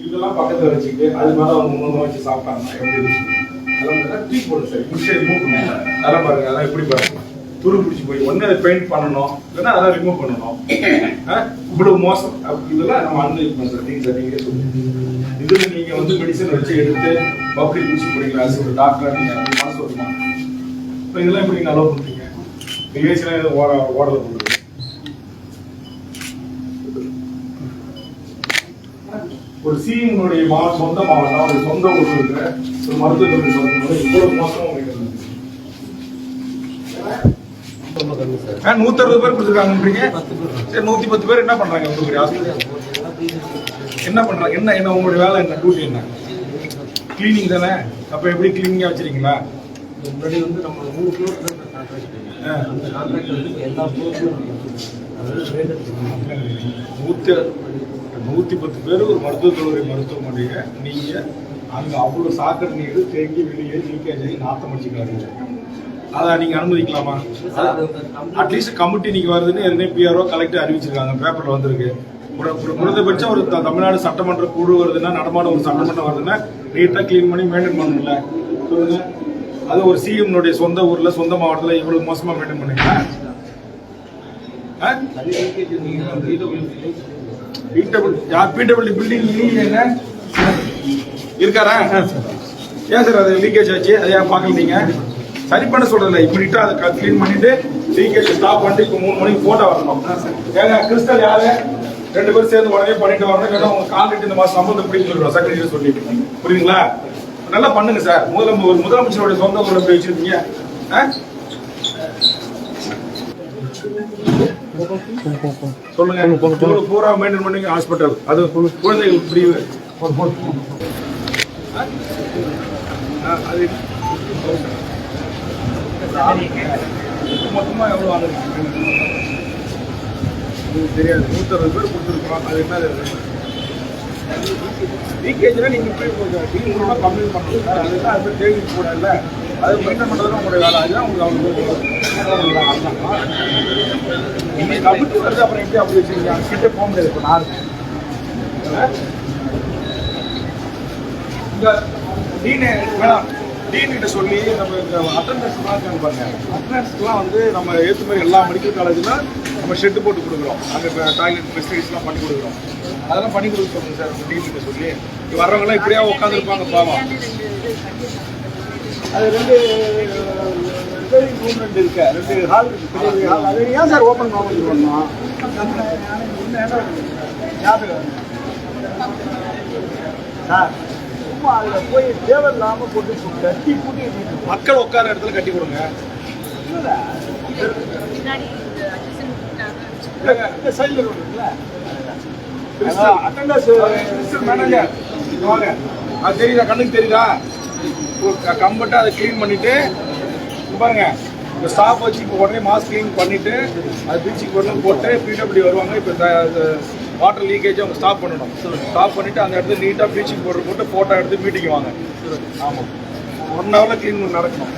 இதெல்லாம் பக்கத்துல வச்சுக்கிட்டு அது மேல அவங்க முன்ன வச்சு சாப்பிட்டாங்க எப்படி அதெல்லாம் டீ பண்ணும் சார் விஷயம் ரிமூவ் பண்ணுங்க அதெல்லாம் பாருங்க அதெல்லாம் எப்படி பாருங்க துரு பிடிச்சி போய் ஒண்ணு அதை பெயிண்ட் பண்ணணும் இல்லைன்னா அதெல்லாம் ரிமூவ் பண்ணணும் இவ்வளோ இவ்வளவு மோசம் இதெல்லாம் நம்ம அனுபவிக்கணும் சார் நீங்க சார் நீங்க சொல்லுங்க இதுல நீங்க வந்து மெடிசன் வச்சு எடுத்து பப்ளிக் ஊசி போடுறீங்களா as ஒரு டாக்டரா நீங்க மனசு வருமா இப்போ இதெல்லாம் எப்படி நீங்க அலோவ் பண்ணுறீங்க நிகழ்ச்சியெல்லாம் எதுவும் ஓட ஓடல பண்ணுறது ஒரு சிஎம்னுடைய மா சொந்த மாவட்டம் அவருடைய சொந்த ஊர் இருக்கிற ஒரு மருத்துவ கல்வி மருத்துவமனை இவ்வளவு மோசமா உங்களுக்கு ஆ, நூத்தி அறுபது பேர் கொடுத்துருக்காங்கன்றீங்க. சரி நூத்தி பத்து பேர் என்ன பண்றாங்க? உங்களுடைய ஹாஸ்பிட்டல் என்ன பண்றாங்க? என்ன என்ன உங்களுடைய வேலை என்ன? டியூட்டி என்ன? கிளீனிங் தானே? அப்ப எப்படி கிளீனிங்கா வச்சிருக்கீங்களா? முன்னாடி வந்து நம்ம மூணு ஃப்ளோர் நூற்றி நூத்தி பத்து பேர் ஒரு மருத்துவக் கல்லூரி மருத்துவமனையை நீங்க அங்க அவ்வளவு சாக்கடை நீர் தேங்கி வெளியே லீக்கேஜ் ஆகி நாத்தம் அடிச்சுக்காதீங்க அதை நீங்க அனுமதிக்கலாமா? அட்லீஸ்ட் கமிட்டி நீங்கள் வருதுன்னு ஏற்கனவே பிஆர்ஓ கலெக்டர் அறிவிச்சிருக்காங்க. பேப்பர்ல வந்திருக்கு. குறைந்தபட்சம் ஒரு தமிழ்நாடு சட்டமன்ற குழு வருதுன்னா நடமாட ஒரு சட்டமன்றம் வருதுன்னா நீட்டாக க்ளீன் பண்ணி மெயின்டைன் பண்ணணும்ல. சொல்லுங்க. அது ஒரு சிஎம்னுடைய சொந்த ஊர்ல சொந்த மாவட்டத்துல இவ்வளவு மோசமா மெயின்டைன் பண்ணீங்களா ஆ? யார் பிடபிள்யூ பில்டிங் என்ன? இருக்காரா? ஏன் சார் அது லீக்கேஜ் ஆச்சு? அதை ஏன் பார்க்கல சரி பண்ண சொல்றதில்ல இப்படிட்டா அதை க்ளீன் பண்ணிட்டு லீக்கேஜ் ஸ்டாப் பண்ணிட்டு இப்போ மூணு மணிக்கு போட்டோ வரணும். ஏங்க கிறிஸ்டல் யாரு? ரெண்டு பேரும் சேர்ந்து உடனே பண்ணிட்டு வரணும் இல்லைன்னா உங்க கான்ட்ராக்ட் இந்த மாசம் சம்பந்தம் பிடிக்க சொல்லிடுவோம் செக்ரட்டரி சொல்லி புரியுதுங்களா? நல்லா பண்ணுங்க சார். முதலம் ஒரு முதலமைச்சருடைய சொந்த ஊர்ல போய் வச்சிருக்கீங்க? சொல்லுங்க. பூரா மெயின்டைன் பண்ணி ஹாஸ்பிட்டல் அது குழந்தைகள்? ஆ, அது. மொத்தமா எவ்வளவு வாங்குறீங்க? உங்களுக்கு தெரியாது. நூத்தறுபது பேர் கொடுத்துருக்கோம். அது என்ன லீக்கேஜ்னா நீங்க போய் கொஞ்சம் டீ மூலமா கம்மி பண்ணுங்க அதுதான் அது தேடி கூட இல்ல அது மெயின்டைன் பண்றது உங்களுடைய வேலை. அதுதான் உங்களுக்கு அவங்க நீங்க கமிட்டி வருது அப்புறம் எப்படி அப்படி வச்சுருக்கீங்க கிட்டே போக முடியாது. இப்போ நான் இருக்கேன். டீனு வேணாம் டீன்கிட்ட சொல்லி நம்ம இந்த அட்டண்டன்ஸ் இருக்காங்க பாருங்க. அட்டண்டன்ஸ்க்குலாம் வந்து நம்ம ஏற்ற மாதிரி எல்லா மெடிக்கல் காலேஜ்லாம் நம்ம ஷெட்டு போட்டு கொடுக்குறோம். அங்கே டாய்லெட் ஃபெசிலிட்டிஸ்லாம் பண்ணி கொடுக்குறோம். அதெல்லாம் பண்ணி கொடுக்க சொல்லுங்க சார் உங்க டீன் கிட்ட சொல்லி. இங்க வர்றவங்கலாம் இப்படியா உட்காந்துருப்பாங்க பாவம். அது ரெண்டு ரூம் ரெண்டு இருக்கு. ரெண்டு ஹால் இருக்கு. ஹால் அது ஏன் சார் ஓப்பன் பண்ண பண்ணணும் சார் சும்மா அதில் போய் தேவையில்லாமல் போட்டு கட்டி பூட்டி மக்கள் உட்கார இடத்துல கட்டி கொடுங்க. இந்த சைடில் இருக்குல்ல அட்டண்டன்ஸ் மேனேஜர் வாங்க அது தெரியுதா கண்ணுக்கு தெரியுதா கம்பட்டா அதை க்ளீன் பண்ணிவிட்டு இங்க பாருங்க இந்த ஸ்டாஃப் வச்சு இப்போ உடனே மாஸ்க் க்ளீன் பண்ணிவிட்டு அது பீச்சுக்கு கொண்டு போட்டு பிடபிள்யூ வருவாங்க இப்போ வாட்டர் லீக்கேஜ் அவங்க ஸ்டாப் பண்ணணும் ஸ்டாப் பண்ணிவிட்டு அந்த இடத்துல நீட்டாக ப்ளீச்சிங் பவுடர் போட்டு ஃபோட்டோ எடுத்து மீட்டிங் வாங்க ஆமாம் ஒன் ஹவரில் க்ளீன் பண்ணி நடக்கணும்.